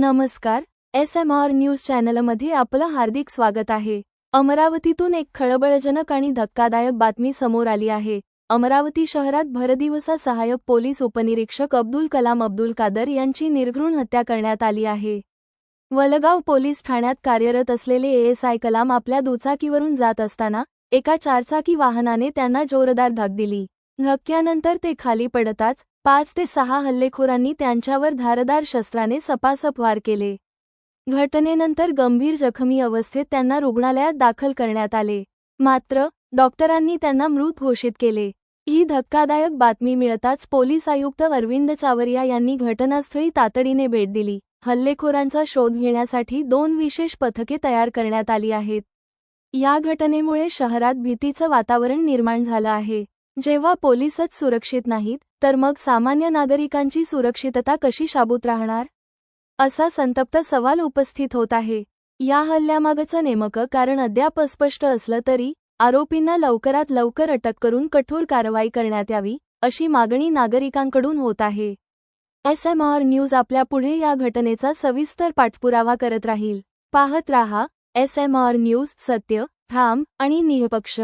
नमस्कार S M R news चॅनलमध्ये आपलं हार्दिक स्वागत आहे. अमरावतीतून एक खळबळजनक आणि धक्कादायक बातमी समोर आली आहे. अमरावती शहरात भरदिवसा सहाय्यक पोलीस उपनिरीक्षक अब्दुल कलाम अब्दुल कादर यांची निर्घृण हत्या करण्यात आली आहे. वलगाव पोलीस ठाण्यात कार्यरत असलेले एएसआय कलाम आपल्या दुचाकीवरून जात असताना एका चारचाकी वाहनाने त्यांना जोरदार धक दिली. धक्क्यानंतर ते खाली पडताच पाच ते सहा हल्लेखोरांनी त्यांच्यावर धारदार शस्त्राने सपासप वार केले. घटनेनंतर गंभीर जखमी अवस्थेत त्यांना रुग्णालयात दाखल करण्यात आले. मात्र डॉक्टरांनी त्यांना मृत घोषित केले. ही धक्कादायक बातमी मिळताच पोलीस आयुक्त अरविंद चावरिया यांनी घटनास्थळी तातडीने भेट दिली. हल्लेखोरांचा शोध घेण्यासाठी दोन विशेष पथके तयार करण्यात आली आहेत. या घटनेमुळे शहरात भीतीचं वातावरण निर्माण झालं आहे. जेव्हा पोलीसच सुरक्षित नाहीत तर मग सामान्य नागरिकांची सुरक्षितता कशी शाबूत राहणार? असा संतप्त सवाल उपस्थित होत आहे. या हल्ल्यामागचं नेमकं कारण अद्याप अस्पष्ट असलं तरी आरोपींना लवकरात लवकर अटक करून कठोर कारवाई करण्यात यावी अशी मागणी नागरिकांकडून होत आहे. एस एम आर न्यूज आपल्यापुढे या घटनेचा सविस्तर पाठपुरावा करत राहील. पाहत राहा एस एम आर न्यूज सत्य ठाम आणि निःपक्ष